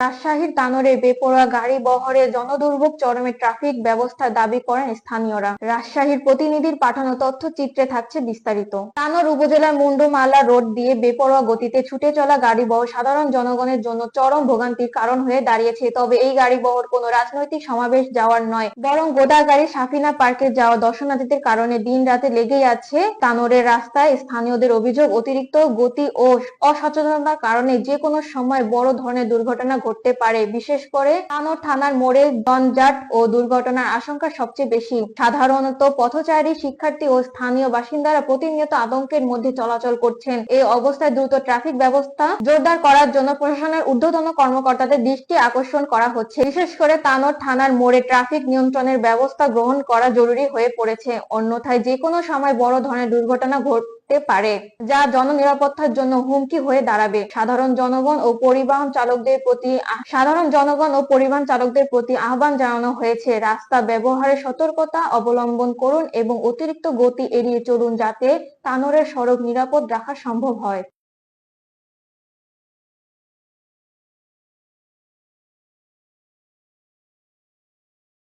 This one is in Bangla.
রাজশাহীর তানোরে বেপরোয়া গাড়ি বহরে জনদুর্ভোগ চরমে ট্রাফিক ব্যবস্থা দাবি করেন স্থানীয়রা। রাজশাহীর প্রতিনিধির পাঠানো তথ্যচিত্রে থাকছে বিস্তারিত। তানোর উপজেলার মুন্ডুমালা রোড দিয়ে বেপরোয়া গতিতে ছুটে চলা গাড়ি বহর সাধারণ জনগণের জন্য চরম ভোগান্তির কারণ হয়ে দাঁড়িয়েছে। তবে এই গাড়ি বহর কোনো রাজনৈতিক সমাবেশ যাওয়ার নয়, বরং গোদা গাড়ি সাফিনা পার্কে যাওয়া দর্শনার্থীদের কারণে দিন রাতে লেগেই আছে তানোরের রাস্তায় স্থানীয়দের অভিযোগ অতিরিক্ত গতি ও অসচেতনতার কারণে যে কোনো সময় বড় ধরনের দুর্ঘটনা ঘটতে পারে। বিশেষ করে তানোর থানার মোড়ে জঞ্জাট ও দুর্ঘটনার আশঙ্কা সবচেয়ে বেশি। সাধারণত পথচারী, শিক্ষার্থী ও স্থানীয় বাসিন্দারা প্রতিনিয়ত আতঙ্কের মধ্যে চলাচল করছেন। এই অবস্থায় দ্রুত ট্রাফিক ব্যবস্থা জোরদার করার জন্য প্রশাসনের ঊর্ধ্বতন কর্মকর্তাদের দৃষ্টি আকর্ষণ করা হচ্ছে। বিশেষ করে তানোর থানার মোড়ে ট্রাফিক নিয়ন্ত্রণের ব্যবস্থা গ্রহণ করা জরুরি হয়ে পড়েছে। অন্যথায় যে কোনো সময় বড় ধরনের দুর্ঘটনা ঘটতে পারে, যা জননিরাপত্তার জন্য হুমকি হয়ে দাঁড়াবে। সাধারণ জনগণ ও পরিবহন চালকদের প্রতি সাধারণ জনগণ ও পরিবহন চালকদের প্রতি আহ্বান জানানো হয়েছে। রাস্তা ব্যবহারে সতর্কতা অবলম্বন করুন এবং অতিরিক্ত গতি এড়িয়ে চলুন যাতে তানোরের সড়ক নিরাপদ রাখা সম্ভব হয়।